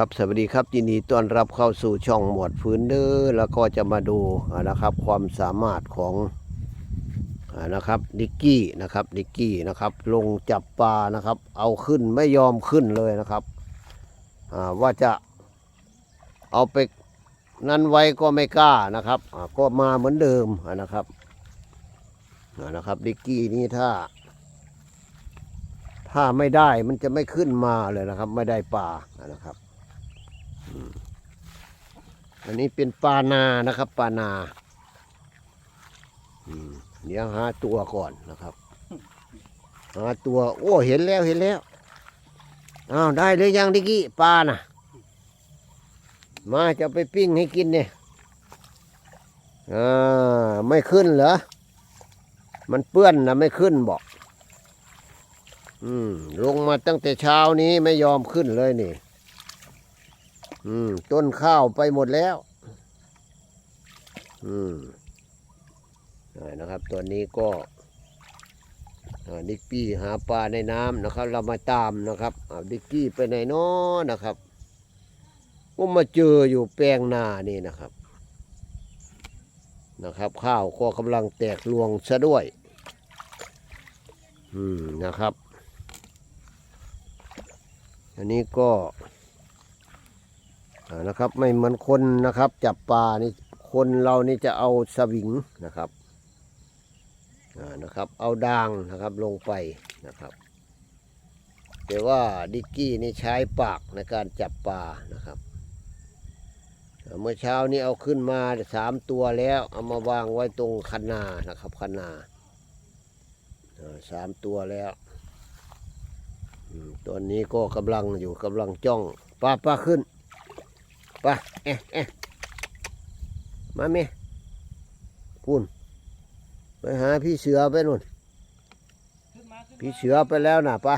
ครับสวัสดีครับยินดีต้อนรับเข้าสู่ช่องหมวดฟื้นเด้อแล้วก็จะมาดูนะครับความสามารถของนะครับดิกกี้นะครับดิกกี้นะครับ ลงจับปลานะครับ เอาขึ้นไม่ยอมขึ้นเลยนะครับว่าจะเอาไปนั้นไว้ก็ไม่กล้านะครับก็มาเหมือนเดิมนะครับนะครับดิกกี้นี่ถ้า ถ้าไม่ได้มันจะไม่ขึ้นมาเลยนะครับ ไม่ได้ปลานะครับ อันนี้เป็นปลานานะครับปลานาเดี๋ยวหาตัวก่อนนะครับหาตัว โอ้เห็นแล้วเห็นแล้วอ้าวได้เลยยังดิกี้ปลาน่ะ มาจะไปปิ้งให้กินเนี่ยอ่าไม่ขึ้นเหรอมันเปื้อนนะไม่ขึ้นบอก อืม ลงมาตั้งแต่เช้านี้ไม่ยอมขึ้นเลยนี่ อืม ต้นข้าวไปหมดแล้ว อืมอ่านะครับตัวนี้ก็อ่าดิกกี้หาปลาในน้ำนะครับ เรามาตามนะครับเอาดิกกี้ไปไหนน้อนะครับก็มาเจออยู่แปลงนานี่นะครับ นะครับ ข้าวก็กำลังแตกรวงซะด้วย อืมนะครับ อันนี้ก็ นะครับ ไม่เหมือนคนนะครับ จับปลานี่คนเรานี่จะเอาสวิงนะครับนะครับ เอาดางนะครับลงไปนะครับ แต่ว่าดิกกี้นี่ใช้ปากในการจับปลานะครับเมื่อเช้านี้เอาขึ้นมาสามตัวแล้ว เอามาวางไว้ตรงคันนานะครับคันนาสามตัวแล้วตัวนี้ก็กำลังอยู่กำลังจ้องป้าป้าขึ้น ปเอ๊ะเอ๊ะมาเมคุณไปหาพี่เสือไปนู่น พี่เสือไปแล้วนะป้า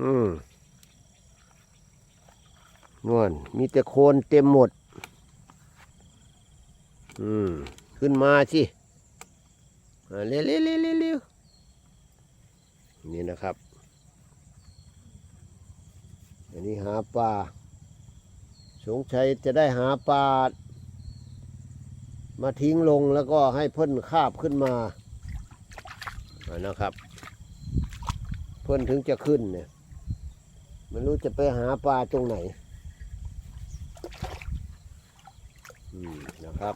อืมนวลมีแต่โคลนเต็มหมด อืม ขึ้นมาสิเร็วเร็วเร็วเร็วเร็วนี่นะครับ อันนี้หาปลา สงสัยจะได้หาปลามาทิ้งลงแล้วก็ให้เพิ่นคาบขึ้นมาอ่านะครับ เพิ่นถึงจะขึ้นเนี่ยไม่รู้จะไปหาปลาตรงไหนอืมนะครับ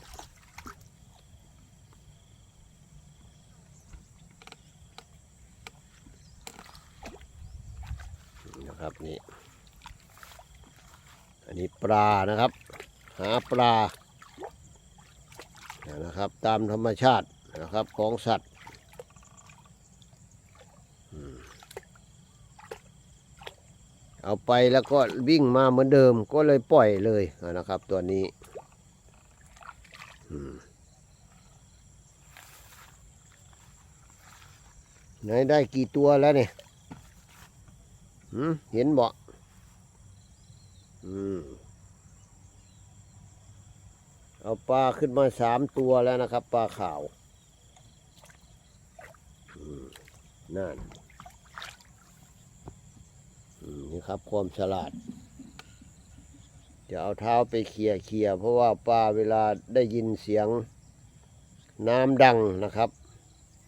นะครับนี่ อันนี้ปลานะครับ หาปลานะครับ ตามธรรมชาตินะครับของสัตว์เอาไปแล้วก็วิ่งมาเหมือนเดิมก็เลยปล่อยเลยนะครับ ตัวนี้ไหนได้กี่ตัวแล้วเนี่ยเห็นบอื มเอาปลาขึ้นมาสามตัวแล้วนะครับปลาขาวนั่นนี่ครับความฉลาด จะเอาเท้าไปเคลียเคลียเพราะว่าปลาเวลาได้ยินเสียงน้ำดังนะครับ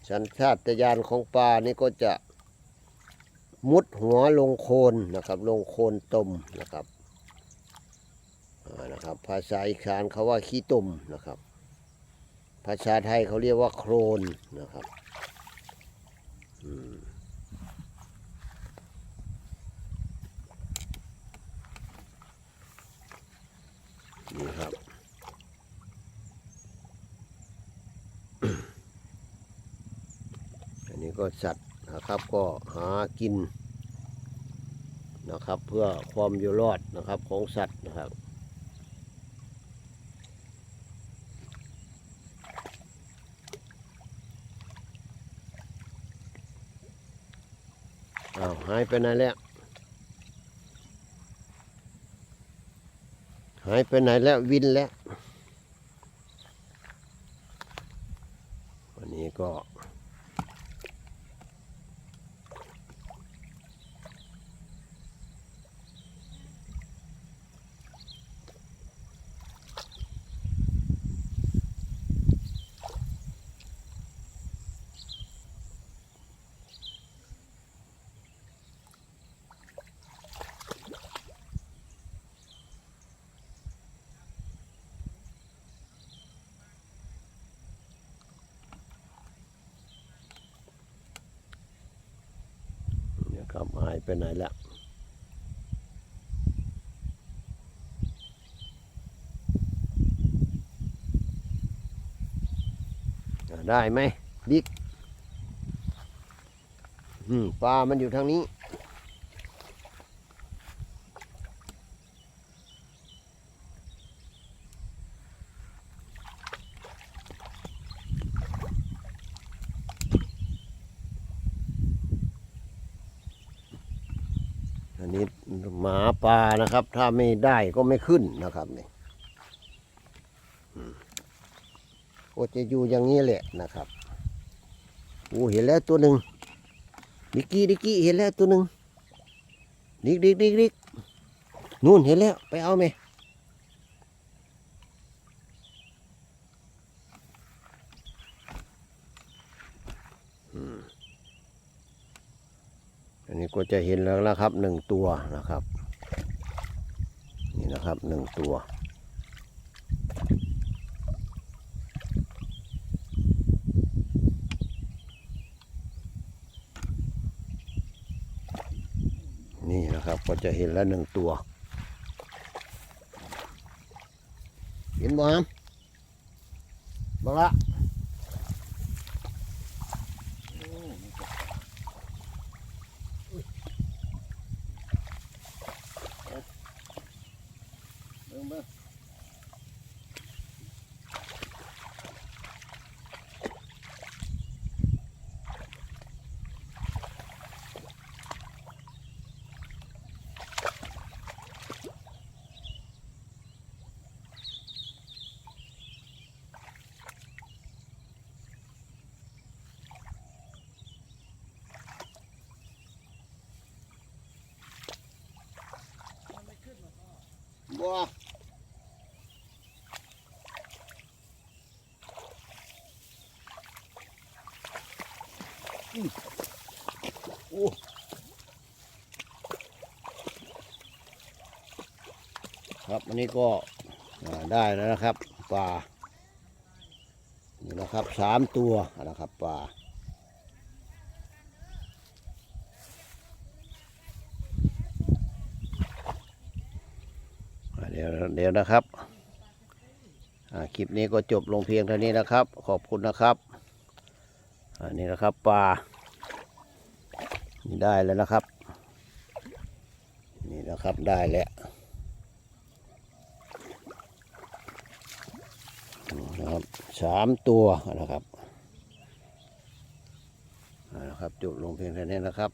สัญชาตญาณของปลานี่ก็จะมุดหัวลงโคลนนะครับ ลงโคลนตมนะครับ นะครับ ภาษาอีสานเขาว่าขี้ตุ่มนะครับ ภาษาไทยเขาเรียกว่าโครนนะครับนี่ครับอันนี้ก็สัตว์นะครับก็หากินนะครับ เพื่อความอยู่รอดนะครับของสัตว์นะครับ หายไปไหนแล้วหายไปไหนแล้ววินแล้ว วันนี้ก็ อายไปไหนละได้ไหมบิ๊กอืมปลามันอยู่ทางนี้นี้ หมาปลานะครับ ถ้าไม่ได้ก็ไม่ขึ้นนะครับนี่ก็จะอยู่อย่างนี้แหละนะครับโอ้เห็นแล้วตัวหนึ่งดิกกี้ดิกกี้เห็นแล้วตัวหนึ่งดิกดิกดิกดิกนู่นเห็นแล้วไปเอาไหมอันนี้ก็จะเห็นแล้วนะครับหนึ่งตัวนะครับ นะครับหนึ่งตัว นี่นะครับก็จะเห็นแล้วหนึ่งตัว เห็นบ่ครับบังละ โอ้ครับอันนี้ก็ได้แล้วนะครับปลานี่นะครับสามตัวนะครับปลาเดี๋ยวเดี๋ยวนะครับคลิปนี้ก็จบลงเพียงเท่านี้นะครับ ขอบคุณนะครับ อันนี้นะครับปลานี่ได้แล้วนะครับ นี่นะครับได้แล้วนะครับสามตัวนะครับอ่นะครับจบลงเพียงแค่นี้นะครับ